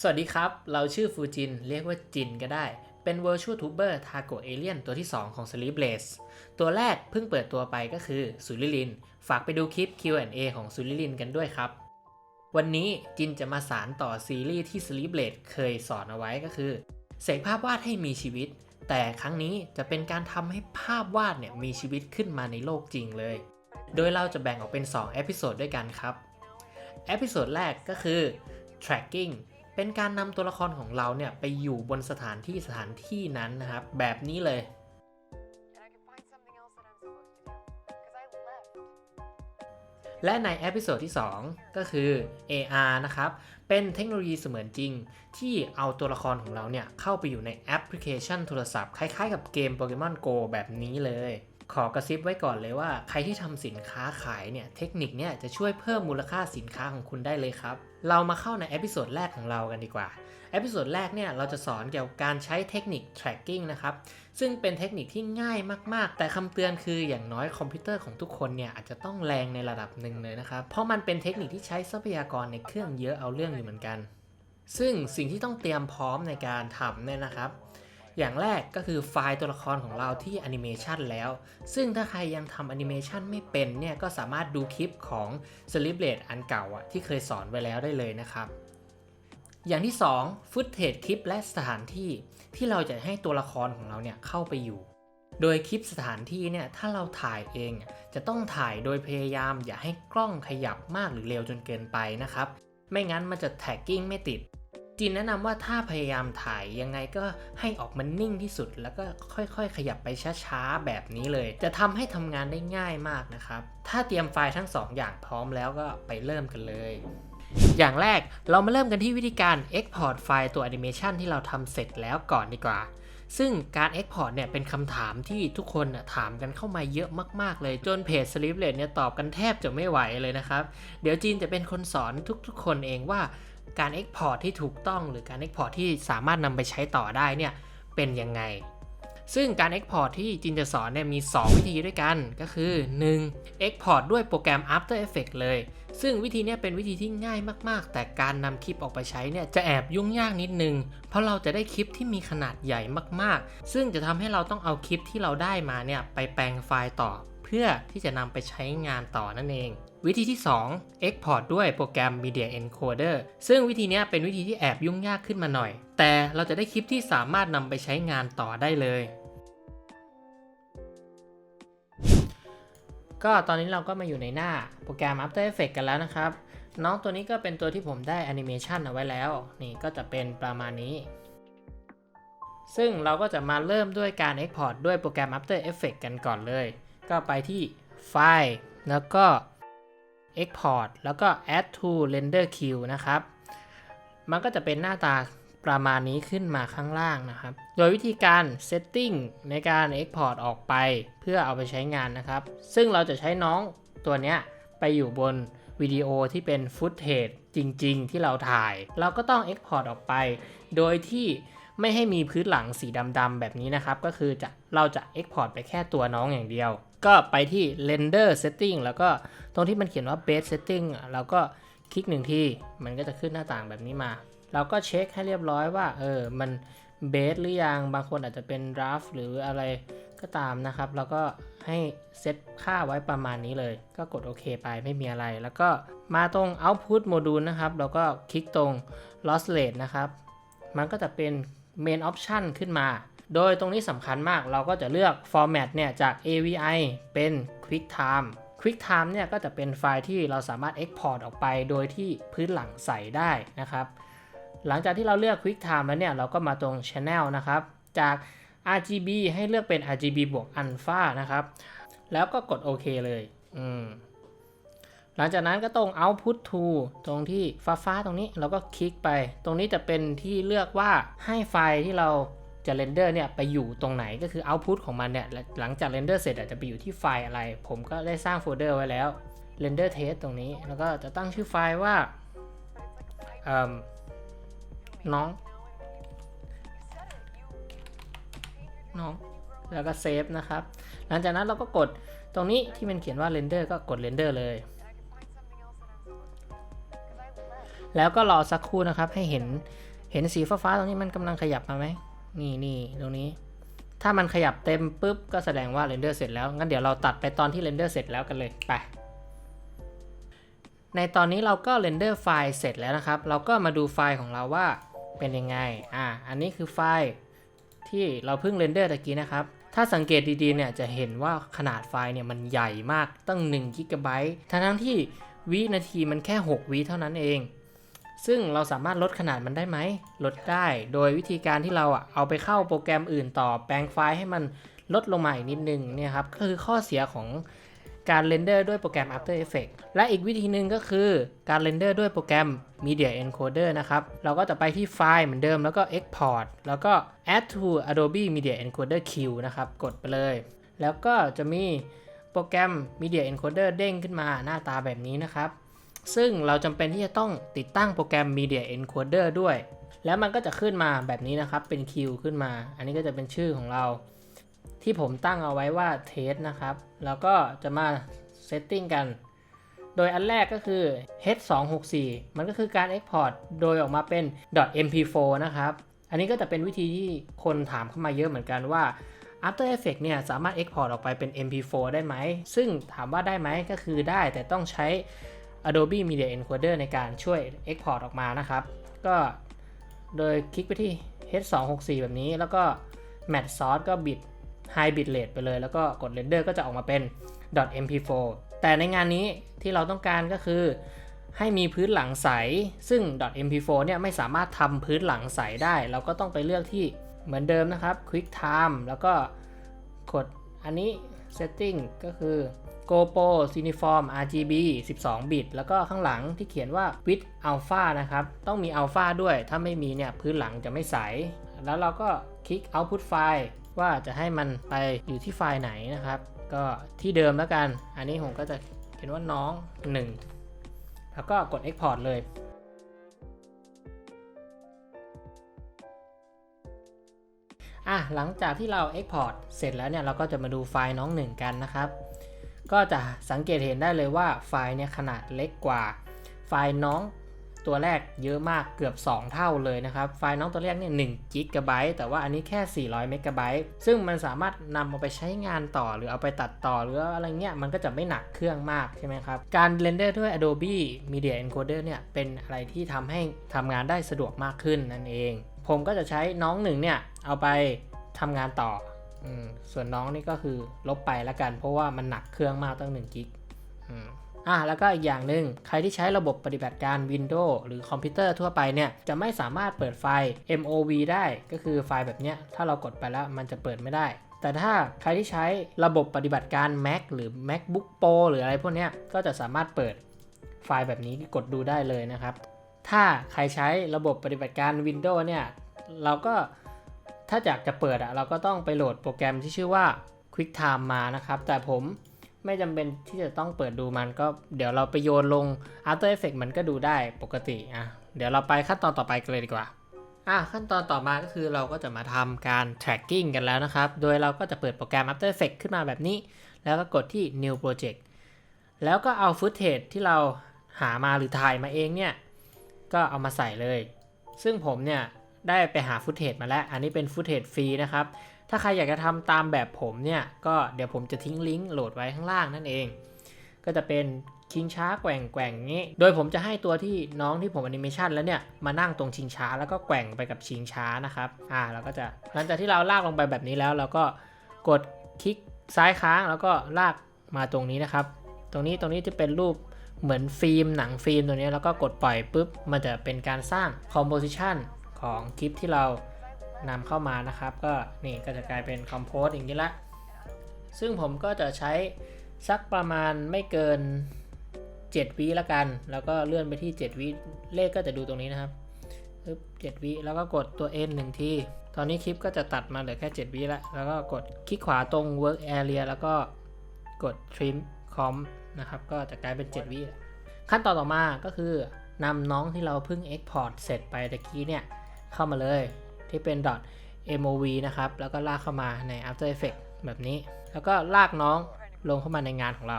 สวัสดีครับ เราชื่อฟูจิน เรียกว่าจินก็ได้ เป็น Virtual Tuber Taco Alien ตัวที่ 2 ของ Sleep Blaze ตัวแรกเพิ่งเปิดตัวไปก็คือสุริลิน ฝากไปดูคลิป Q&A ของสุริลินกันด้วยครับ วันนี้จินจะมาสารต่อซีรีส์ที่ Sleep Blaze เคยสอนเอาไว้ก็คือ เสกภาพวาดให้มีชีวิต แต่ครั้งนี้จะเป็นการทำให้ภาพวาดเนี่ยมีชีวิตขึ้นมาในโลกจริงเลย โดยเราจะแบ่งออกเป็น2เอพิโซดด้วยกันครับเอพิโซดแรกก็คือ tracking เป็นการนำตัวละครของเราเนี่ยไปอยู่บนสถานที่สถานที่นั้นนะครับ แบบนี้เลย และในเอพิโซดที่ 2 ก็คือ AR นะครับ เป็นเทคโนโลยีเสมือนจริง ที่เอาตัวละครของเราเนี่ย เข้าไปอยู่ในแอปพลิเคชันโทรศัพท์ คล้ายๆกับเกม Pokemon Go แบบนี้เลยขอกระซิบไว้ก่อนเลยว่า ใครที่ทำสินค้าขายเนี่ย เทคนิคเนี่ยจะช่วยเพิ่มมูลค่าสินค้าของคุณได้เลยครับ เรามาเข้าในเอพิโซดแรกของเรากันดีกว่า เอพิโซดแรกเนี่ยเราจะสอนเกี่ยวกับการใช้เทคนิค tracking นะครับ ซึ่งเป็นเทคนิคที่ง่ายมาก ๆ แต่คำเตือนคืออย่างน้อยคอมพิวเตอร์ของทุกคนเนี่ยอาจจะต้องแรงในระดับหนึ่งเลยนะครับ เพราะมันเป็นเทคนิคที่ใช้ทรัพยากรในเครื่องเยอะเอาเรื่องอยู่เหมือนกัน ซึ่งสิ่งที่ต้องเตรียมพร้อมในการทำเนี่ยนะครับ อย่างแรกก็คือไฟล์ตัวละครของเราที่แอนิเมชันแล้ว ซึ่งถ้าใครยังทำแอนิเมชันไม่เป็นเนี่ยก็สามารถดูคลิปของ s l i p l a t e อันเก่าอะที่เคยสอนไว้แล้วได้เลยนะครับ อย่างที่2ฟุตเทจคลิปและสถานที่ที่เราจะให้ตัวละครของเราเนี่ยเข้าไปอยู่ โดยคลิปสถานที่เนี่ยถ้าเราถ่ายเองจะต้องถ่ายโดยพยายาม อย่าให้กล้องขยับมากหรือเร็วจนเกินไปนะครับ ไม่งั้นมันจะแท็กกิ้งไม่ติด จินแนะนำว่าถ้าพยายามถ่ายยังไงก็ให้ออกมานิ่งที่สุด แล้วก็ค่อยๆ ขยับไปช้าๆ แบบนี้เลย จะทำให้ทำงานได้ง่ายมากนะครับ ถ้าเตรียมไฟล์ทั้ง 2ออย่างพร้อมแล้วก็ไปเริ่มกันเลย อย่างแรกเรามาเริ่มกันที่วิธีการ Export ไฟล์ตัวแอนิเมชันที่เราทำเสร็จแล้วก่อนดีกว่าซึ่งการ Export เนี่ยเป็นคำถามที่ทุกคนถามกันเข้ามาเยอะมาก ๆ เลย จนเพจ Sleepless เนี่ยตอบกันแทบจะไม่ไหวเลยนะครับ เดี๋ยวจีนจะเป็นคนสอนทุกๆ คนเองว่า การ Export ที่ถูกต้องหรือการ Export ที่สามารถนำไปใช้ต่อได้เนี่ยเป็นยังไง ซึ่งการ Export ที่จินจะสอนเนี่ยมี 2 วิธีด้วยกันก็คือ 1. Export ด้วยโปรแกรม After Effects เลย ซึ่งวิธีนี้เป็นวิธีที่ง่ายมาก ๆ แต่การนำคลิปออกไปใช้เนี่ยจะแอบยุ่งยากนิดนึง เพราะเราจะได้คลิปที่มีขนาดใหญ่มาก ๆ ซึ่งจะทำให้เราต้องเอาคลิปที่เราได้มาเนี่ยไปแปลงไฟล์ต่อ เพื่อที่จะนำไปใช้งานต่อนั่นเอง วิธีที่ 2 Export ด้วยโปรแกรม Media Encoder ซึ่งวิธีนี้เป็นวิธีที่แอบยุ่งยากขึ้นมาหน่อย แต่เราจะได้คลิปที่สามารถนำไปใช้งานต่อได้เลยก็ตอนนี้เราก็มาอยู่ในหน้าโปรแกรม After Effects กันแล้วนะครับ น้องตัวนี้ก็เป็นตัวที่ผมได้แอนิเมชันเอาไว้แล้ว นี่ก็จะเป็นประมาณนี้ ซึ่งเราก็จะมาเริ่มด้วยการ Export ด้วยโปรแกรม After Effects กันก่อนเลย ก็ไปที่ไฟล์แล้วก็ Export แล้วก็ Add to Render Queue นะครับ มันก็จะเป็นหน้าตาประมาณนี้ขึ้นมาข้างล่างนะครับ โดยวิธีการ Setting ในการ Export ออกไปเพื่อเอาไปใช้งานนะครับ ซึ่งเราจะใช้น้องตัวเนี้ยไปอยู่บนวิดีโอที่เป็นฟุตเทจจริง ๆ ที่เราถ่าย เราก็ต้อง Export ออกไป โดยที่ไม่ให้มีพื้นหลังสีดำๆแบบนี้นะครับ ก็คือจะเราจะ Export ไปแค่ตัวน้องอย่างเดียว ก็ไปที่ Render Setting แล้วก็ตรงที่มันเขียนว่า Base Setting เราก็คลิกหนึ่งทีมันก็จะขึ้นหน้าต่างแบบนี้มา เราก็เช็คให้เรียบร้อยว่าเออมันเบสหรือยังบางคนอาจจะเป็นดราฟหรืออะไรก็ตามนะครับ แล้วก็ให้เซตค่าไว้ประมาณนี้เลย ก็กดโอเคไปไม่มีอะไร แล้วก็มาตรง Output Module นะครับเราก็คลิกตรง Loss Rate นะครับ มันก็จะเป็น Main Option ขึ้นมา โดยตรงนี้สำคัญมากเราก็จะเลือก Format เนี่ยจาก AVI เป็น QuickTime QuickTime เนี่ยก็จะเป็นไฟล์ที่เราสามารถ Export ออกไปโดยที่พื้นหลังใส่ได้นะครับ หลังจากที่เราเลือก QuickTime แล้วเนี่ยเราก็มาตรง Channel นะครับ จาก RGB ให้เลือกเป็น RGB บวก Alpha นะครับ แล้วก็กดโอเคเลยอืมหลังจากนั้นก็ตรง Output to ตรงที่ฟ้าๆตรงนี้เราก็คลิกไป ตรงนี้จะเป็นที่เลือกว่าให้ไฟล์ที่เรา จะเรนเดอร์เนี่ยไปอยู่ตรงไหนก็คือ Output ของมันเนี่ยหลังจากเรนเดอร์เสร็จอาจจะไปอยู่ที่ไฟล์อะไร ผมก็ได้สร้างโฟลเดอร์ไว้แล้ว render test ตรงนี้ แล้วก็จะตั้งชื่อไฟล์ว่าเอ่อน้อง น้อง แล้วก็เซฟนะครับ หลังจากนั้นเราก็กดตรงนี้ที่มันเขียนว่า render ก็กด render เลย แล้วก็รอสักครู่นะครับให้เห็นเห็นสีฟ้าๆตรงนี้มันกำลังขยับมาไหม นี่นี่ตรงนี้ ถ้ามันขยับเต็มปุ๊บก็แสดงว่าเรนเดอร์เสร็จแล้ว งั้นเดี๋ยวเราตัดไปตอนที่เรนเดอร์เสร็จแล้วกันเลย ไป ในตอนนี้เราก็เรนเดอร์ไฟล์เสร็จแล้วนะครับ เราก็มาดูไฟล์ของเราว่าเป็นยังไง อ่า อันนี้คือไฟล์ที่เราเพิ่งเรนเดอร์ตะกี้นะครับ ถ้าสังเกตดีๆเนี่ยจะเห็นว่าขนาดไฟล์เนี่ยมันใหญ่มากตั้ง1กิกะไบต์ทั้งที่วินาทีมันแค่ 6 วิเท่านั้นเอง ซึ่งเราสามารถลดขนาดมันได้ไหม ลดได้ โดยวิธีการที่เราอะเอาไปเข้าโปรแกรมอื่นต่อแปลงไฟล์ให้มันลดลงมาอีกนิดนึงเนี่ยครับก็คือข้อเสียของการเรนเดอร์ด้วยโปรแกรม After Effects และอีกวิธีหนึ่งก็คือการเรนเดอร์ด้วยโปรแกรม Media Encoder นะครับ เราก็จะไปที่ไฟล์เหมือนเดิมแล้วก็ Export แล้วก็ Add to Adobe Media Encoder Queue นะครับ กดไปเลย แล้วก็จะมีโปรแกรม Media Encoder เด้งขึ้นมาหน้าตาแบบนี้นะครับ ซึ่งเราจำเป็นที่จะต้องติดตั้งโปรแกรม Media Encoder ด้วย แล้วมันก็จะขึ้นมาแบบนี้นะครับ เป็นคิวขึ้นมา อันนี้ก็จะเป็นชื่อของเรา ที่ผมตั้งเอาไว้ว่า Test นะครับ แล้วก็จะมา Setting กัน โดยอันแรกก็คือ H264 มันก็คือการ Export โดยออกมาเป็น .mp4 นะครับ อันนี้ก็จะเป็นวิธีที่คนถามเข้ามาเยอะเหมือนกันว่า After Effects เนี่ยสามารถ Export ออกไปเป็น mp4 ได้ไหม ซึ่งถามว่าได้ไหมก็คือได้แต่ต้องใช้ Adobe Media Encoder ในการช่วย Export ออกมานะครับ ก็โดยคลิกไปที่ H264 แบบนี้ แล้วก็ Match Source ก็บิด High Bit Rate ไปเลย แล้วก็กด Render ก็จะออกมาเป็น .mp4 แต่ในงานนี้ที่เราต้องการก็คือ ให้มีพื้นหลังใส ซึ่ง .mp4 เนี่ยไม่สามารถทำพื้นหลังใสได้ เราก็ต้องไปเลือกที่เหมือนเดิมนะครับ Quick Time แล้วก็กดอันนี้ Setting ก็คือ GoPro Cineform RGB 12 บิต แล้วก็ข้างหลังที่เขียนว่า with alpha นะครับ ต้องมี alpha ด้วย ถ้าไม่มีเนี่ยพื้นหลังจะไม่ใส แล้วเราก็คลิก output file ว่าจะให้มันไปอยู่ที่ไฟล์ไหนนะครับ ก็ที่เดิมแล้วกัน อันนี้ผมก็จะเขียนว่าน้อง 1 แล้วก็กด export เลยอะหลังจากที่เรา Export เสร็จแล้วเนี่ย เราก็จะมาดูไฟล์น้องหนึ่งกันนะครับ ก็จะสังเกตเห็นได้เลยว่าไฟล์เนี่ยขนาดเล็กกว่า ไฟล์น้องตัวแรกเยอะมากเกือบ 2 เท่าเลยนะครับ ไฟล์น้องตัวแรกเนี่ย1กิกะไบต์แต่ว่าอันนี้แค่ 400เมกะไบต์ซึ่งมันสามารถนำเอาไปใช้งานต่อหรือเอาไปตัดต่อหรืออะไรเงี้ยมันก็จะไม่หนักเครื่องมากใช่ไหมครับ การเรนเดอร์ด้วย Adobe Media Encoder เนี่ยเป็นอะไรที่ทำให้ทำงานได้สะดวกมากขึ้นนั่นเอง ผมก็จะใช้น้องหนึ่งเนี่ยเอาไปทำงานต่อ ส่วนน้องนี่ก็คือลบไปล้วกัน เพราะว่ามันหนักเครื่องมากตั้ง1กิกอะแล้วก็อีกอย่างหนึ่งใครที่ใช้ระบบปฏิบัติการ Windows หรือคอมพิวเตอร์ทั่วไปเนี่ย จะไม่สามารถเปิดไฟล์ MOV ได้ก็คือไฟล์แบบเนี้ย ถ้าเรากดไปแล้วมันจะเปิดไม่ได้ แต่ถ้าใครที่ใช้ระบบปฏิบัติการ Mac หรือ MacBook Pro หรืออะไรพวกเนี้ยก็จะสามารถเปิดไฟล์แบบนี้กดดูได้เลยนะครับ ถ้าใครใช้ระบบปฏิบัติการ Windows เนี่ยเราก็ ถ้าอยากจะเปิดอะเราก็ต้องไปโหลดโปรแกรมที่ชื่อว่า QuickTime มานะครับ แต่ผมไม่จำเป็นที่จะต้องเปิดดูมันก็เดี๋ยวเราไปโยนลง After Effects มันก็ดูได้ปกติอะเดี๋ยวเราไปขั้นตอนต่อไปกันเลยดีกว่าอะขั้นตอนต่อมาก็คือเราก็จะมาทำการ tracking กันแล้วนะครับ โดยเราก็จะเปิดโปรแกรม After Effects ขึ้นมาแบบนี้ แล้วก็กดที่ New Project แล้วก็เอา footage ที่เราหามาหรือถ่ายมาเองเนี่ย ก็เอามาใส่เลย ซึ่งผมเนี่ย ได้ไปหาฟุตเทจมาแล้ว อันนี้เป็นฟุตเทจฟรีนะครับ ถ้าใครอยากจะทำตามแบบผมเนี่ย ก็เดี๋ยวผมจะทิ้งลิงก์โหลดไว้ข้างล่างนั่นเอง ก็จะเป็นชิงช้าแกว่งแกว่งงี้ โดยผมจะให้ตัวที่น้องที่ผมแอนิเมชันแล้วเนี่ย มานั่งตรงชิงช้าแล้วก็แกว่งไปกับชิงช้านะครับ อ่าเราก็จะหลังจากที่เราลากลงไปแบบนี้แล้ว เราก็กดคลิกซ้ายค้างแล้วก็ลากมาตรงนี้นะครับ ตรงนี้ตรงนี้จะเป็นรูปเหมือนฟิล์มหนังฟิล์มตัวนี้แล้วก็กดปล่อยปุ๊บ มันจะเป็นการสร้าง composition ของคลิปที่เรานำเข้ามานะครับ ก็นี่ก็จะกลายเป็น compose อย่างนี้ละ ซึ่งผมก็จะใช้สักประมาณไม่เกิน 7วิละกัน แล้วก็เลื่อนไปที่ 7วิเลขก็จะดูตรงนี้นะครับปึ๊บ7วิแล้วก็กดตัว N หนึ่งทีตอนนี้คลิปก็จะตัดมาเหลือแค่ 7วิละแล้วก็กดคลิกขวาตรง work area แล้วก็กด trim com นะครับ ก็จะกลายเป็น 7วิขั้นตอนต่อมาก็คือนำน้องที่เราเพิ่ง export เสร็จไปตะกี้เนี่ย เข้ามาเลยที่เป็น .mov นะครับ แล้วก็ลากเข้ามาใน After Effects แบบนี้ แล้วก็ลากน้องลงเข้ามาในงานของเรา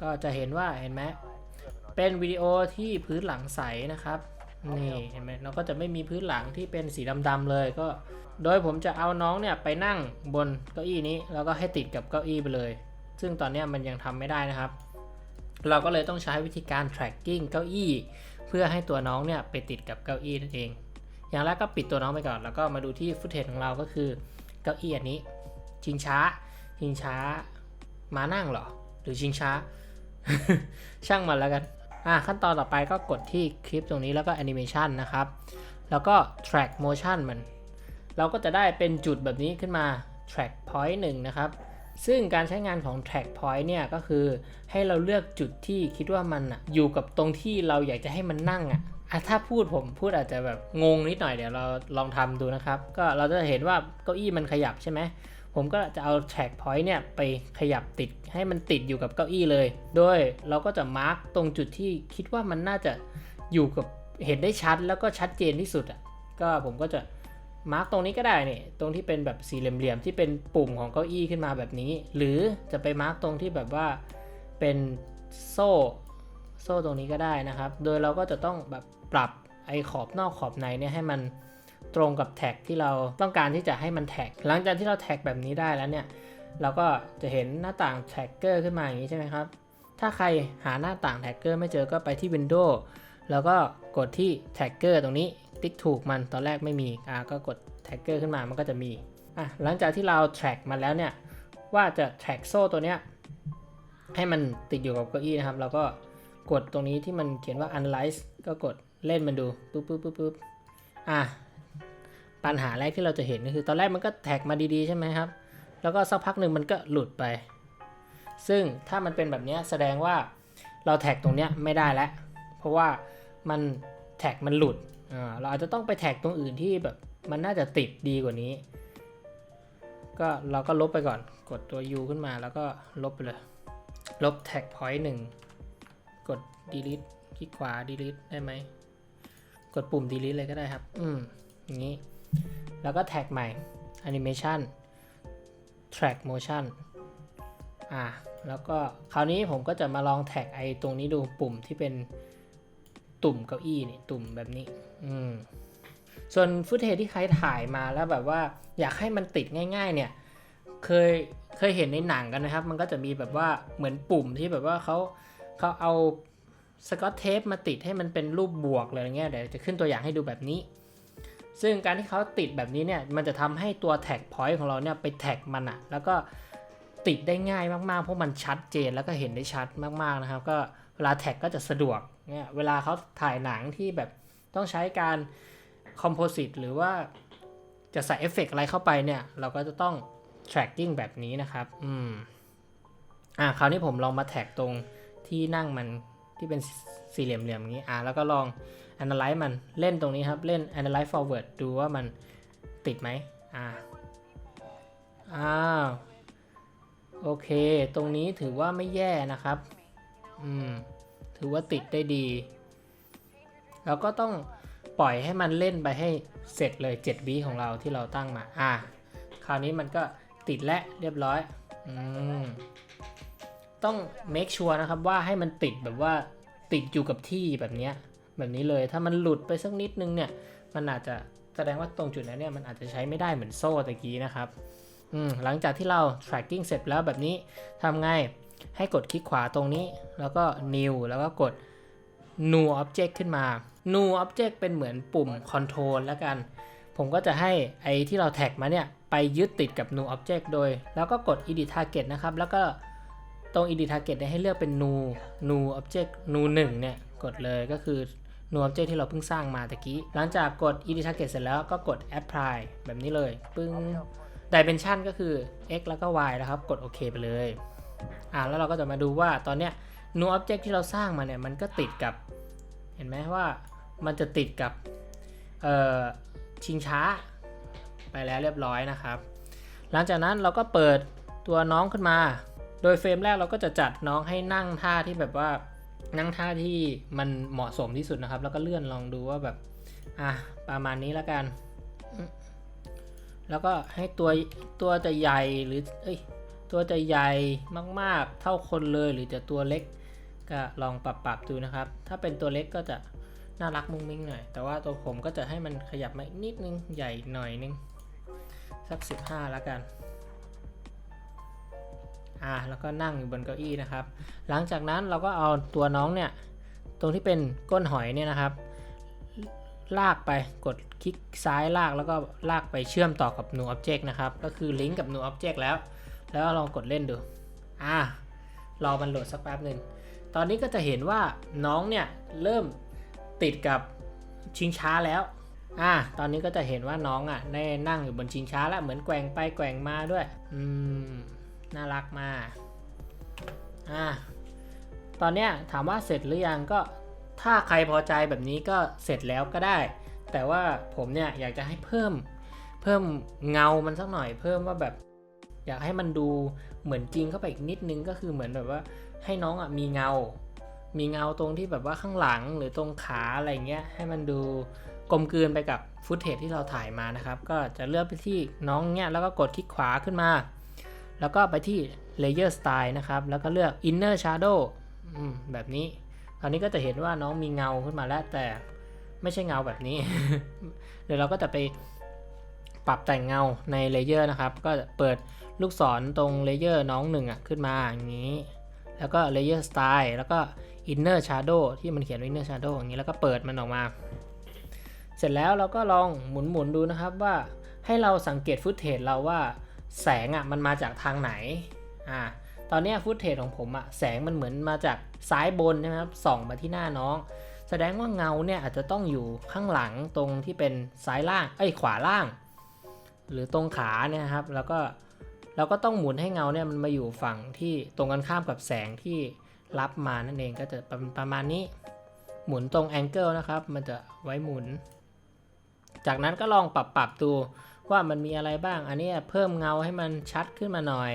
ก็จะเห็นว่าเห็นไหมเป็นวิดีโอที่พื้นหลังใสนะครับนี่เห็นไหมเราก็จะไม่มีพื้นหลังที่เป็นสีดำๆเลยก็ โดยผมจะเอาน้องเนี่ยไปนั่งบนเก้าอี้นี้ แล้วก็ให้ติดกับเก้าอี้ไปเลย ซึ่งตอนนี้มันยังทำไม่ได้นะครับ เราก็เลยต้องใช้วิธีการ tracking เก้าอี้ เพื่อให้ตัวน้องเนี่ยไปติดกับเก้าอี้นั่นเอง อย่างแรกก็ปิดตัวน้องไปก่อน แล้วก็มาดูที่ฟุตเทจของเราก็คือเก้าอี้อันนี้ ชิงช้า ชิงช้า มานั่งหรอ หรือชิงช้า ช่างมันแล้วกัน อะขั้นตอนต่อไปก็กดที่คลิปตรงนี้แล้วก็แอนิเมชันนะครับ แล้วก็ track motion มัน เราก็จะได้เป็นจุดแบบนี้ขึ้นมา track point หนึ่งนะครับ ซึ่งการใช้งานของ track point เนี่ยก็คือให้เราเลือกจุดที่คิดว่ามันอะอยู่กับตรงที่เราอยากจะให้มันนั่งอะ อะถ้าพูดผมพูดอาจจะแบบงงนิดหน่อยเดี๋ยวเราลองทำดูนะครับ ก็เราจะเห็นว่าเก้าอี้มันขยับใช่ไหมผมก็จะเอา track point เนี่ยไปขยับติดให้มันติดอยู่กับเก้าอี้เลย โดยเราก็จะมาร์กตรงจุดที่คิดว่ามันน่าจะอยู่กับเห็นได้ชัดแล้วก็ชัดเจนที่สุดอะก็ผมก็จะมาร์กตรงนี้ก็ได้เนี่ยตรงที่เป็นแบบสี่เหลี่ยมๆที่เป็นปุ่มของเก้าอี้ขึ้นมาแบบนี้ หรือจะไปมาร์กตรงที่แบบว่าเป็นโซ่ โซ่ตรงนี้ก็ได้นะครับ โดยเราก็จะต้องแบบปรับไอ้ขอบนอกขอบในเนี่ยให้มันตรงกับแท็กที่เราต้องการที่จะให้มันแท็ก หลังจากที่เราแท็กแบบนี้ได้แล้วเนี่ย เราก็จะเห็นหน้าต่างแท็กเกอร์ขึ้นมาอย่างนี้ใช่ไหมครับ ถ้าใครหาหน้าต่างแท็กเกอร์ไม่เจอก็ไปที่ Windows แล้วก็กดที่แท็กเกอร์ตรงนี้ติ๊กถูกมันตอนแรกไม่มีอ่าก็กดแท็กเกอร์ขึ้นมามันก็จะมีอะหลังจากที่เราแท็กมันแล้วเนี่ยว่าจะแท็กโซ่ตัวเนี้ยให้มันติดอยู่กับเก้าอี้นะครับ เราก็ กดตรงนี้ที่มันเขียนว่า analyze ก็กดเล่นมันดูปุ๊บปุ๊บปุ๊บปุ๊บอะปัญหาแรกที่เราจะเห็นก็คือ ตอนแรกมันก็แท็กมาดีๆใช่ไหมครับ แล้วก็สักพักหนึ่งมันก็หลุดไป ซึ่งถ้ามันเป็นแบบนี้แสดงว่าเราแท็กตรงเนี้ยไม่ได้แล้ว เพราะว่ามันแท็กมันหลุดอ่าเราอาจจะต้องไปแท็กตรงอื่นที่แบบมันน่าจะติดดีกว่านี้ ก็เราก็ลบไปก่อน กดตัว U ขึ้นมาแล้วก็ลบไปเลย ลบแท็ก point หนึ่ง กด delete คลิกขวา delete ได้ไหม กดปุ่ม delete เลยก็ได้ครับ อืมอย่างนี้ แล้วก็แท็กใหม่ animation track motion อ่า แล้วก็คราวนี้ผมก็จะมาลองแท็กไอ้ตรงนี้ดูปุ่มที่เป็นตุ่มเก้าอี้นี่ตุ่มแบบนี้ อืม ส่วนฟุตเทจที่ใครถ่ายมาแล้วแบบว่าอยากให้มันติดง่าย ๆ เนี่ย เคยเคยเห็นในหนังกันนะครับ มันก็จะมีแบบว่าเหมือนปุ่มที่แบบว่าเขา เขาเอาสกอตเทปมาติดให้มันเป็นรูปบวกเลยอย่างเงี้ยเดี๋ยวจะขึ้นตัวอย่างให้ดูแบบนี้ ซึ่งการที่เขาติดแบบนี้เนี่ยมันจะทำให้ตัวแท็กพอยต์ของเราเนี่ยไปแท็กมันอะแล้วก็ติดได้ง่ายมากๆ เพราะมันชัดเจนแล้วก็เห็นได้ชัดมากๆนะครับ ก็เวลาแท็กก็จะสะดวกเนี่ยเวลาเขาถ่ายหนังที่แบบต้องใช้การคอมโพสิตหรือว่าจะใส่เอฟเฟกต์อะไรเข้าไปเนี่ย เราก็จะต้อง tracking แบบนี้นะครับ อืม อ่า คราวนี้ผมลองมาแท็กตรง ที่นั่งมันที่เป็นสี่เหลี่ยมๆอย่างนี้อ่าแล้วก็ลอง analyze มันเล่นตรงนี้ครับ เล่น analyze forward ดูว่ามันติดไหมอ่าอ้าวโอเค ตรงนี้ถือว่าไม่แย่นะครับ อืม ถือว่าติดได้ดี แล้วก็ต้องปล่อยให้มันเล่นไปให้เสร็จเลย7วิของเราที่เราตั้งมา อ่า คราวนี้มันก็ติดและเรียบร้อย อืม ต้อง make sure นะครับว่าให้มันติดแบบว่าติดอยู่กับที่แบบเนี้ยแบบนี้เลยถ้ามันหลุดไปสักนิดนึงเนี่ย มันอาจจะแสดงว่าตรงจุดนั้นเนี่ยมันอาจจะใช้ไม่ได้เหมือนโซ่ตะกี้นะครับอืมหลังจากที่เรา tracking เสร็จแล้วแบบนี้ทำไงให้กดคลิกขวาตรงนี้ แล้วก็ new แล้วก็กด new object ขึ้นมา new object เป็นเหมือนปุ่ม control แล้วกัน ผมก็จะให้ไอ้ที่เราแท็กมาเนี่ย ไปยึดติดกับ new object โดย แล้วก็กด edit target นะครับ แล้วก็ ตรง edit target เนี่ยให้เลือกเป็น new new object new 1เนี่ยกดเลยก็คือ new object ที่เราเพิ่งสร้างมาตะกี้ หลังจากกด edit target เสร็จแล้วก็กด apply แบบนี้เลยปึ้ง dimension ก็คือ x แล้วก็ y นะครับ กดโอเคไปเลย อ่าแล้วเราก็จะมาดูว่าตอนเนี้ย new object ที่เราสร้างมาเนี่ยมันก็ติดกับ เห็นไหมว่ามันจะติดกับเอ่อชิงช้า ไปแล้วเรียบร้อยนะครับ หลังจากนั้นเราก็เปิดตัวน้องขึ้นมา โดยเฟรมแรกเราก็จะจัดน้องให้นั่งท่าที่แบบว่านั่งท่าที่มันเหมาะสมที่สุดนะครับ แล้วก็เลื่อนลองดูว่าแบบอะประมาณนี้แล้วกัน แล้วก็ให้ตัวตัวจะใหญ่หรือเอ้ยตัวจะใหญ่มากๆ เท่าคนเลยหรือจะตัวเล็กก็ลองปรับปรับดูนะครับ ถ้าเป็นตัวเล็กก็จะน่ารักมุ้งมิ้งหน่อย แต่ว่าตัวผมก็จะให้มันขยับมานิดนึงใหญ่หน่อยนึงสัก 15แล้วกัน อ่าแล้วก็นั่งอยู่บนเก้าอี้นะครับ หลังจากนั้นเราก็เอาตัวน้องเนี่ยตรงที่เป็นก้นหอยเนี่ยนะครับ ลากไปกดคลิกซ้ายลากแล้วก็ลากไปเชื่อมต่อกับ new object นะครับ ก็คือลิงก์กับ new object แล้ว แล้วลองกดเล่นดูอ่ารอมันโหลดสักแป๊บหนึ่งตอนนี้ก็จะเห็นว่าน้องเนี่ยเริ่มติดกับชิงช้าแล้วอ่าตอนนี้ก็จะเห็นว่าน้องอะได้นั่งอยู่บนชิงช้าแล้วเหมือนแกว่งไปแกว่งมาด้วย อืม น่ารักมากอ่าตอนเนี้ยถามว่าเสร็จหรือยังก็ถ้าใครพอใจแบบนี้ก็เสร็จแล้วก็ได้ แต่ว่าผมเนี่ยอยากจะให้เพิ่มเพิ่มเงามันสักหน่อย เพิ่มว่าแบบ อยากให้มันดูเหมือนจริงเข้าไปอีกนิดนึงก็คือเหมือนแบบว่าให้น้องอะมีเงา มีเงาตรงที่แบบว่าข้างหลังหรือตรงขาอะไรเงี้ยให้มันดูกลมกลืนไปกับฟุตเทจที่เราถ่ายมานะครับ ก็จะเลือกไปที่น้องเนี้ยแล้วก็กดคลิกขวาขึ้นมา แล้วก็ไปที่ Layer Style นะครับ แล้วก็เลือก Inner Shadow แบบนี้ ตอนนี้ก็จะเห็นว่าน้องมีเงาขึ้นมาแล้ว แต่ไม่ใช่เงาแบบนี้ เดี๋ยวเราก็จะไปปรับแต่งเงาในเลเยอร์นะครับ ก็เปิดลูกศรตรงเลเยอร์น้องหนึ่งอะขึ้นมาอย่างนี้ แล้วก็ Layer Style แล้วก็ Inner Shadow ที่มันเขียนว่า Inner Shadow อย่างนี้แล้วก็เปิดมันออกมา เสร็จแล้วเราก็ลองหมุนๆดูนะครับว่าให้เราสังเกตฟุตเทจเราว่า แสงอะมันมาจากทางไหนอ่าตอนนี้ฟุตเทจของผมอะแสงมันเหมือนมาจากซ้ายบนใช่ไหมครับส่องมาที่หน้าน้อง แสดงว่าเงาเนี่ยอาจจะต้องอยู่ข้างหลังตรงที่เป็นซ้ายล่างเอ้ยขวาล่าง หรือตรงขาเนี่ยครับแล้วก็เราก็ต้องหมุนให้เงาเนี่ยมันมาอยู่ฝั่งที่ตรงกันข้ามกับแสงที่รับมานั่นเองก็จะประประมาณนี้ หมุนตรงแองเกิลนะครับ มันจะไว้หมุน จากนั้นก็ลองปรับปรับดู ว่ามันมีอะไรบ้าง อันนี้เพิ่มเงาให้มันชัดขึ้นมาหน่อย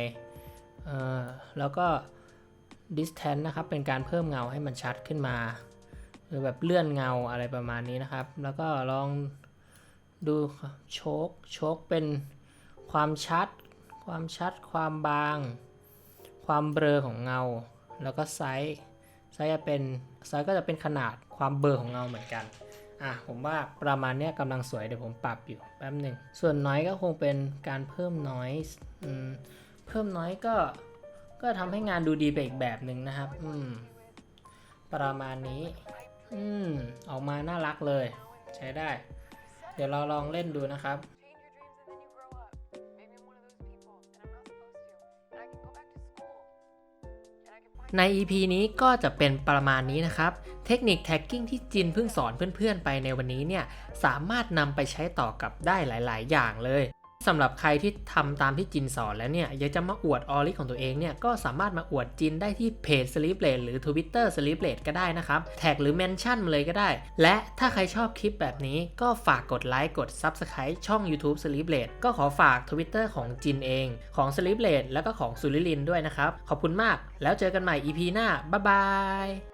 ออแล้วก็ distance นะครับ เป็นการเพิ่มเงาให้มันชัดขึ้นมา หรือแบบเลื่อนเงาอะไรประมาณนี้นะครับ แล้วก็ลองดูโชคโชคเป็นความชัด ความชัด ความบาง ความเบลอของเงา แล้วก็ไซส์ ไซส์จะเป็น ไซส์ก็จะเป็นขนาดความเบลอของเงาเหมือนกัน อะผมว่าประมาณเนี้ยกำลังสวยเดี๋ยวผมปรับอยู่แป๊บหนึ่งส่วนน้อยก็คงเป็นการเพิ่ม noise อืมเพิ่มน้อยก็ก็ทำให้งานดูดีไปอีกแบบหนึ่งนะครับอืมประมาณนี้อืมออกมาน่ารักเลย ใช้ได้ เดี๋ยวเราลองเล่นดูนะครับใน EP นี้ก็จะเป็นประมาณนี้นะครับ เทคนิคแท็กกิ้งที่จินเพิ่งสอนเพื่อนๆไปในวันนี้เนี่ยสามารถนำไปใช้ต่อกับได้หลาย ๆ อย่างเลยสำหรับใครที่ทำตามที่จินสอนแล้วเนี่ยอยากจะมาอวดออริของตัวเองเนี่ยก็สามารถมาอวดจินได้ที่เพจ Sleeplate หรือ Twitter Sleeplate ก็ได้นะครับ แท็กหรือเมนชั่นมาเลยก็ได้ และถ้าใครชอบคลิปแบบนี้ก็ฝากกดไลค์กด Subscribe ช่อง YouTube Sleeplate ก็ขอฝาก Twitter ของจินเอง ของ Sleeplate แล้วก็ของสุริลินด้วยนะครับ ขอบคุณมาก แล้วเจอกันใหม่ EP หน้าบ๊ายบาย